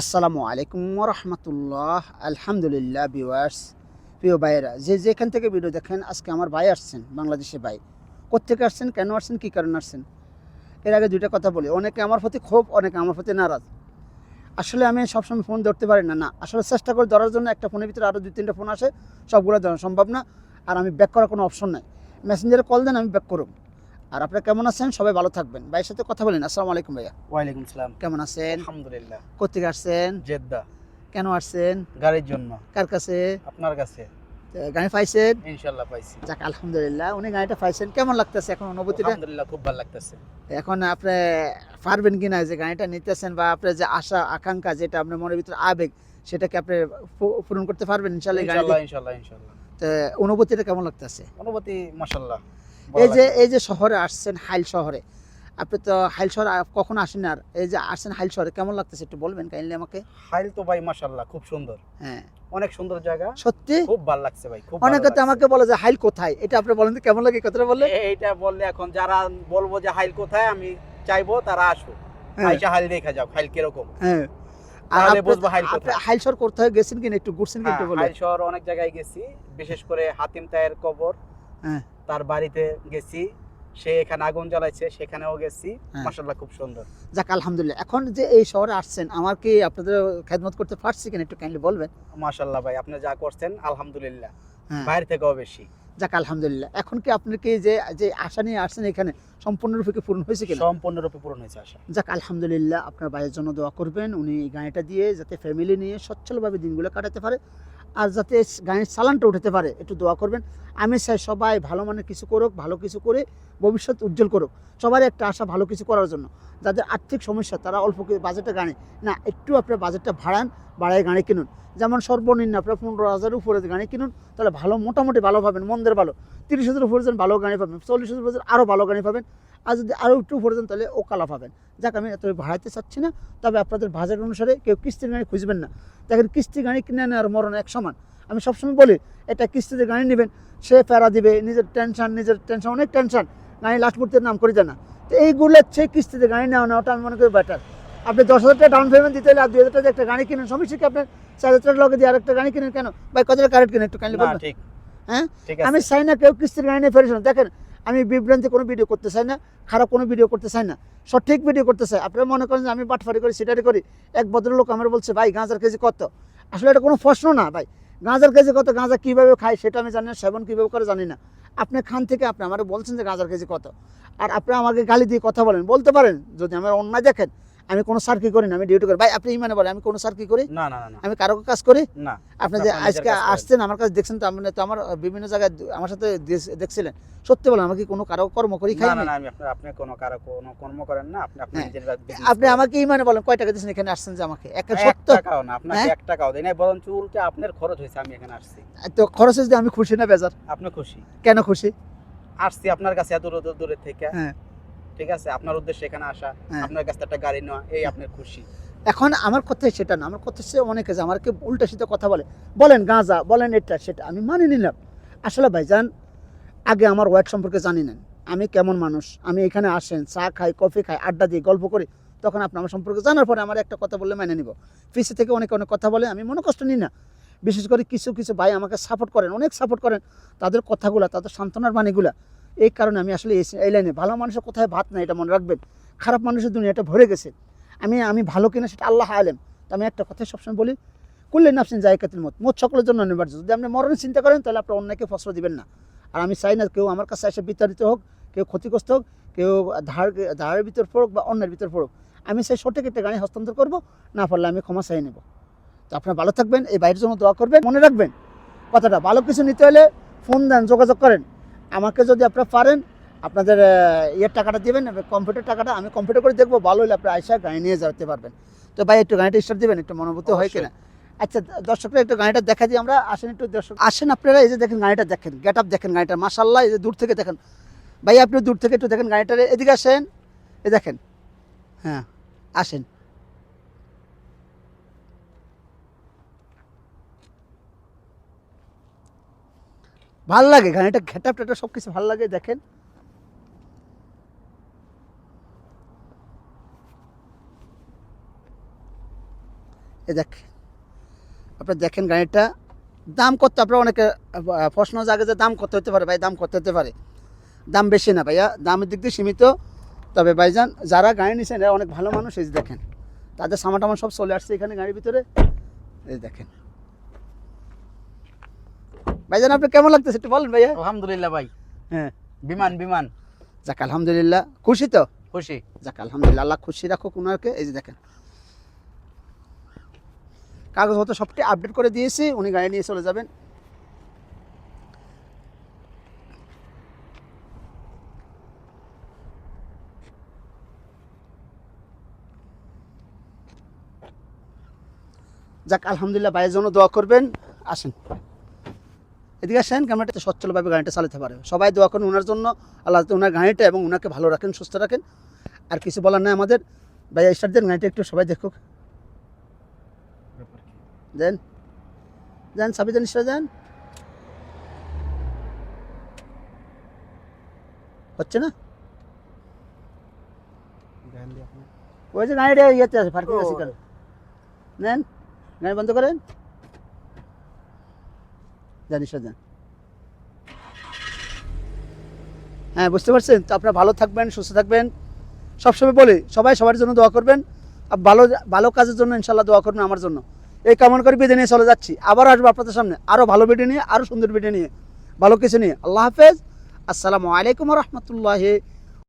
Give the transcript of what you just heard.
আসসালামু আলাইকুম রহমতুল্লাহ আলহামদুলিল্লাহ ভিউয়ার্স, প্রিয় ভাইয়েরা, যে যেখান থেকে ভিডিও দেখেন, আজকে আমার ভাই আসছেন, বাংলাদেশে ভাই। কোথেকে আসছেন, কেন আসছেন, কী কারণে আসছেন? এর আগে দুইটা কথা বলি, অনেকে আমার প্রতি ক্ষোভ, অনেকে আমার প্রতি নারাজ। আসলে আমি সবসময় ফোন ধরতে পারি না না, আসলে চেষ্টা করে ধরার জন্য একটা ফোনের ভিতরে আরও দুই, তিনটা ফোন আসে, সবগুলো ধরা সম্ভব না, আর আমি ব্যাক করার কোনো অপশন নাই। মেসেঞ্জারে কল দেন, আমি ব্যাক করব। আর আপনারা কেমন আছেন? সবাই ভালো থাকবেন। ভাইয়ের সাথে কথা বলেন। আসসালামু আলাইকুম ভাইয়া। ওয়ালাইকুম সালাম। কেমন আছেন? আলহামদুলিল্লাহ। কোথেকে আসছেন? জেদ্দা। কেন আসছেন? গাড়ির জন্য। কার কাছে? আপনার কাছে। গাড়ি পাইছেন? ইনশাল্লাহ পাইছি। যাক আলহামদুলিল্লাহ। উনি গাড়িটা পাইছেন। কেমন লাগতেছে এখন অনুভূতিটা? আলহামদুলিল্লাহ খুব ভালো লাগতেছে। এখন আপনি পারবেন কিনা যে গাড়িটা নিতেছেন বা আপনার যে আশা আকাঙ্ক্ষা যেটা আপনার মনের ভিতরে আবেগ সেটাকে আপনি পূরণ করতে পারবেন ইনশাল্লাহ ইনশাল্লাহ ইনশাল্লাহ তো অনুভূতিটা কেমন লাগতেছে? অনুভূতি মাশাল্লাহ এই যে এই যে শহরে আসছেন হাইল শহরে আপনি তো হাইল শহরে কখনো আসেন আর? এই যে আসছেন হাইল শহরে কেমন লাগতেছে একটু বলবেন কাইন্ডলি আমাকে? হাইল তো ভাই মাশাল্লাহ খুব সুন্দর। হ্যাঁ। অনেক সুন্দর জায়গা। সত্যি? খুব ভালো লাগছে ভাই খুব অনেকে তো আমাকে বলে যে হাইল কোথায়? এটা আপনি বলেন তো কেমন লাগে কথাটা বললে? এইটা বললে এখন যারা বলব যে হাইল কোথায় আমি চাইব তারা আসো হ্যাঁ, আইসা হাইল দেখা যাও হাইল কীরকম। হ্যাঁ। আর আপনি- বুঝব হাইল কোথায়। হাইল শহর কোথায় গেছেন কিনা একটু ঘুরছেন কি হ্যাঁ, একটু বলবেন? হাইল শহর অনেক জায়গায় গেছি বিশেষ করে হাতিম তায়ের কবর। হ্যাঁ। তার বাড়িতে গেছি সে এখানে আগুন জ্বালাইছে সেখানেও গেছি। হ্যাঁ। মাশাল্লাহ খুব সুন্দর। যাক আলহামদুলিল্লাহ। এখন যে এই শহরে আসছেন আমার কি আপনাদের খেদমত করতে পারছি কিনা একটু কাইন্ডলি বলবেন? মাশাল্লাহ ভাই আপনি যা করছেন আলহামদুলিল্লাহ। হ্যাঁ। বাইরে থেকেও বেশি। যাক আলহামদুলিল্লাহ। এখন কি আপনার কি যে যে আশা নিয়ে আসছেন এখানে সম্পূর্ণরূপে কি পূরণ হয়েছে কিনা? সম্পূর্ণরূপে পূরণ হয়েছে আশা। যাক আলহামদুলিল্লাহ আপনার ভাইয়ের জন্য দোয়া করবেন। উনি গাড়িটা দিয়ে যাতে ফ্যামিলি নিয়ে সচ্ছলভাবে দিনগুলো কাটাতে পারে। আর যাতে গাড়ির চালানটা উঠাতে পারে, একটু দোয়া করবেন। আমি চাই সবাই ভালো মানের কিছু করুক, ভালো কিছু করে ভবিষ্যৎ উজ্জ্বল করুক। সবার একটা আশা ভালো কিছু করার জন্য। যাদের আর্থিক সমস্যা, তারা অল্প বাজেটে গাড়ি না, একটু আপনার বাজেটটা ভাড়ান বাড়ায় গাড়ি কিনুন। যেমন সর্বনিম্ন আপনার পনেরো হাজারের উপরে গাড়ি কিনুন, তাহলে ভালো, মোটামুটি ভালো পাবেন, মন্দের ভালো। তিরিশ হাজার উপরে যান ভালো গাড়ি পাবেন, চল্লিশ হাজার উপরে আরও ভালো গাড়ি পাবেন। আর যদি আরও একটু উপরে যান তাহলে ওকালা পাবেন। যাক আমি এত ভাড়াতে চাচ্ছি না তবে আপনাদের বাজেট অনুসারে কেউ কিস্তির গাড়ি খুঁজবেন না। দেখেন কিস্তি গাড়ি কিনে আনে আর মরণ এক সমান। আমি সবসময় বলি এটা কিস্তিতে গাড়ি নেবেন সে প্যারা দিবে নিজের টেনশন নিজের টেনশন অনেক টেনশন গাড়ি লাস্ট মুহূর্তে নাম করে দেয় না। তো এইগুলো হচ্ছে কিস্তিতে গাড়ি নেওয়া নেওয়াটা আমি মনে করি বেটার আপনি দশ হাজার টাকা ডাউন পেমেন্ট দিতে হলে আর দুই হাজার টাকা একটা গাড়ি কিনেন সমস্যা কি আপনার চার হাজার টাকা লগে দিয়ে আরেকটা গাড়ি কিনেন কেন? ভাই কত টাকা কারেন্ট কিনেন একটু কাইন্ডলি না বলবেন? ঠিক। হ্যাঁ? আমি চাই না কেউ কিস্তির গাড়ি নিয়ে ফেরেছেন দেখেন আমি বিভ্রান্তি কোনো ভিডিও করতে চাই না, খারাপ কোনো ভিডিও করতে চাই না। সঠিক ভিডিও করতে চাই। আপনারা মনে করেন যে আমি বাটফারি করি, সেটারি করি। এক ভদ্রলোক আমার বলছে, ভাই, গাঁজার কেজি কত? আসলে এটা কোনো প্রশ্ন না, ভাই। গাঁজার কেজি কত, গাঁজা কীভাবে খায় সেটা আমি জানি না, সেবন কীভাবে করে জানি না। আপনি খান থেকে আপনি আমার বলছেন যে গাঁজার কেজি কত। আর আপনি আমাকে গালি দিয়ে কথা বলেন। বলতে পারেন, যদি আমার অন্যায় দেখেন আমি কোনো সার্কি করি না আমি ডিউটি করি। ভাই আপনি ইমানে বলেন আমি কোনো সার্কি করি? না না না আমি কারও কাজ করি? না আপনি যে আজকে আসছেন আমার কাছে দেখছেন তো আপনি তো আমার বিভিন্ন জায়গায় আমার সাথে দেখছিলেন। সত্যি বলেন আমাকে কোনো কারও কর্ম করি খাই না না আমি আপনার আপনি কোনো কারও কোনো কর্ম করেন না আপনি হ্যাঁ। নিজের business আপনি আমাকে ইমানে বলেন কয় টাকা দিয়েছেন এখানে আসছেন যে আমাকে? একটা এক টাকাও না আপনাকে হ্যাঁ? এক টাকাও দেয় না বরঞ্চ উল্টে আপনার খরচ হয়েছে আমি এখানে আসছি। তো খরচ যদি আমি খুশি না বেজার। আপনি খুশি? কেন খুশি? আসছি আপনার কাছে এত দূর দূরে থেকে। হ্যাঁ। ঠিক আছে? আপনার উদ্দেশ্যে এখানে আসা হ্যাঁ। আপনার কাছে একটা গাড়ি নেওয়া এই আপনার খুশি। এখন আমার কথা সেটা না আমার কথা হচ্ছে অনেকে যে আমাকে উল্টা সিধা কথা বলে। বলেন গাঁজা বলেন এটা সেটা। আমি মানে নিলাম। আসলে ভাইজান আগে আমার ওয়াইফ সম্পর্কে জানি না আমি কেমন মানুষ? আমি এখানে আসেন চা খাই কফি খাই আড্ডা দিই গল্প করি। তখন আপনি আমার সম্পর্কে জানার পরে আমার একটা কথা বললে মেনে নিব। পিছে থেকে অনেক অনেক কথা বলে আমি মনে কষ্ট নিই না। বিশেষ করে কিছু কিছু ভাই আমাকে সাপোর্ট করেন অনেক সাপোর্ট করেন। তাদের কথাগুলা তাদের সান্ত্বনার বাণীগুলা এই কারণে আমি আসলে এই- লাইনে, ভালো মানুষের কোথায় ভাত নাই, এটা মনে রাখবেন। খারাপ মানুষের দুনিয়াটা ভরে গেছে। আমি আমি ভালো কিনা সেটা আল্লাহ আলেম। তো আমি একটা কথা সবসময় বলি, কুল্লে নাফসিন জায়কাতির মত মত সকলের জন্য অনিবার্য। যদি আপনি মরণের চিন্তা করেন, তাহলে আপনি অন্যকে ফসল দিবেন না। আর আমি চাই না কেউ আমার কাছে এসে বিতাড়িত হোক, কেউ ক্ষতিগ্রস্ত হোক, কেউ ধার, ধারের ভিতর পড়ুক বা অন্যের ভিতর পড়ুক। আমি সেই সঠিক একটা গাড়ি হস্তান্তর করব, না পারলে আমি ক্ষমা চাই নেব। তো আপনারা ভালো থাকবেন, এই বাইরের জন্য দোয়া করবেন, মনে রাখবেন। কথাটা, ভালো কিছু নিতে হলে ফোন দেন, যোগাযোগ করেন। আমাকে যদি আপনারা পারেন আপনাদের ইয়ের টাকাটা দেবেন কম্পিউটার টাকাটা আমি কম্পিউটার করে দেখব ভালো হলে আপনি আইসা গাড়ি নিয়ে যেতে পারবেন। তো ভাই একটু গাড়িটা স্টার্ট দেবেন একটু মনোভূত হয় কিনা। আচ্ছা দর্শকরা একটু গাড়িটা দেখা দিই আমরা আসেন একটু দর্শক আসেন আপনারা এই যে দেখেন গাড়িটা দেখেন গেট আপ দেখেন গাড়িটা মাসাল্লাহ এই যে দূর থেকে দেখেন। ভাই আপনি দূর থেকে একটু দেখেন গাড়িটার এদিকে আসেন। এই দেখেন হ্যাঁ আসেন। ভালো লাগে গাড়িটা ঘেটাপ টেটা সব কিছু ভালো লাগে, দেখেন। এ দেখ, আপনার দেখেন গাড়িটা দাম কত? আপনার অনেকে প্রশ্ন জাগে যে দাম কত হতে পারে, ভাই, দাম কত হতে পারে? দাম বেশি না, ভাইয়া, দামের দিক দিয়ে সীমিত। তবে ভাইজান, যারা গাড়ি নিয়েছেন অনেক ভালো মানুষ, এই দেখেন। তাদের সামান টামান সব চলে আসছে এখানে গাড়ির ভিতরে। এই দেখেন। ভাইজান আপনি কেমন লাগতেছে একটু বলেন ভাইয়া? আলহামদুলিল্লাহ ভাই। হ্যাঁ। বিমান বিমান। যাক আলহামদুলিল্লাহ। খুশি তো? খুশি। যাক আলহামদুলিল্লাহ আল্লাহ খুশি রাখুক ওনাকে এই যে দেখেন। কাগজপত্র সবটি আপডেট করে দিয়েছি উনি গাড়ি নিয়ে চলে যাবেন। যাক আলহামদুলিল্লাহ ভাইয়ের জন্য দোয়া করবেন। আসেন। এদিকে আসেন ক্যামেরাটা সচ্ছলভাবে গাড়িটা চালাতে পারে। সবাই দোয়া করুন ওনার জন্য আল্লাহ ওনার গাড়িটা এবং ওনাকে ভালো রাখেন সুস্থ রাখেন। আর কিছু বলার নাই আমাদের। ভাইয়া স্টার্ট দেন গাড়িটা একটু সবাই দেখুক। দেন। দেন সাবি দেন স্টার্ট দেন। হচ্ছে না? ওই যে গাড়িটা ইয়েতে আছে পার্কিং আছে কেন নেন গাড়ি বন্ধ করেন। জানিস দেন হ্যাঁ বুঝতে পারছেন? তো আপনারা ভালো থাকবেন, সুস্থ থাকবেন। সবসময় বলি, সবাই সবার জন্য দোয়া করবেন। আর ভালো ভালো কাজের জন্য ইনশাল্লাহ দোয়া করবেন আমার জন্য। এই কামন করে বেঁধে নিয়ে চলে যাচ্ছি। আবার আসব আপনাদের সামনে। আরও ভালো ভিডিও নিয়ে আরও সুন্দর ভিডিও নিয়ে। ভালো কিছু নিয়ে। আল্লাহ হাফেজ। আসসালামু আলাইকুম রহমতুল্লাহ